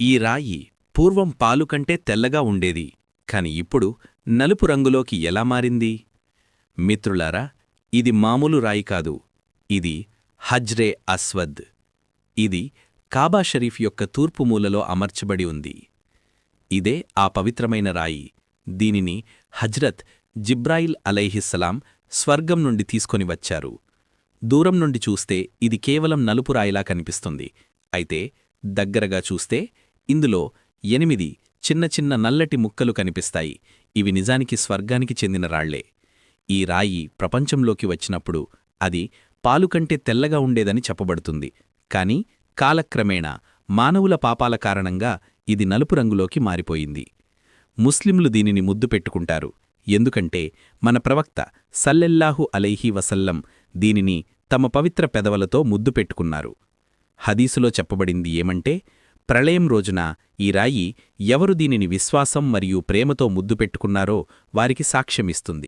ఈ రాయి పూర్వం పాలు కంటే తెల్లగా ఉండేది కాని ఇప్పుడు నలుపు రంగులోకి ఎలా మారింది? మిత్రులారా ఇది మామూలు రాయి కాదు ఇది హజ్రే అస్వద్. ఇది కాబా షరీఫ్ యొక్క తూర్పు మూలలో అమర్చబడి ఉంది. ఇదే ఆ పవిత్రమైన రాయి దీనిని హజ్రత్ జిబ్రాయిల్ అలైహిస్సలాం స్వర్గం నుండి తీసుకొని వచ్చారు. దూరం నుండి చూస్తే ఇది కేవలం నలుపు రాయిలా కనిపిస్తుంది అయితే దగ్గరగా చూస్తే ఇందులో ఎనిమిది చిన్న చిన్న నల్లటి ముక్కలు కనిపిస్తాయి. ఇవి నిజానికి స్వర్గానికి చెందిన రాళ్ళే. ఈ రాయి ప్రపంచంలోకి వచ్చినప్పుడు అది పాలు కంటే తెల్లగా ఉండేదని చెప్పబడుతుంది. కాని కాలక్రమేణా మానవుల పాపాల కారణంగా ఇది నలుపు రంగులోకి మారిపోయింది. ముస్లింలు దీనిని ముద్దు పెట్టుకుంటారు. ఎందుకంటే మన ప్రవక్త సల్లెల్లాహు అలైహి వసల్లం దీనిని తమ పవిత్ర పెదవలతో ముద్దు పెట్టుకున్నారు. హదీసులో చెప్పబడింది ఏమంటే ప్రళయం రోజున ఈ రాయి ఎవరు దీనిని విశ్వాసం మరియు ప్రేమతో ముద్దు పెట్టుకున్నారో వారికి సాక్ష్యమిస్తుంది.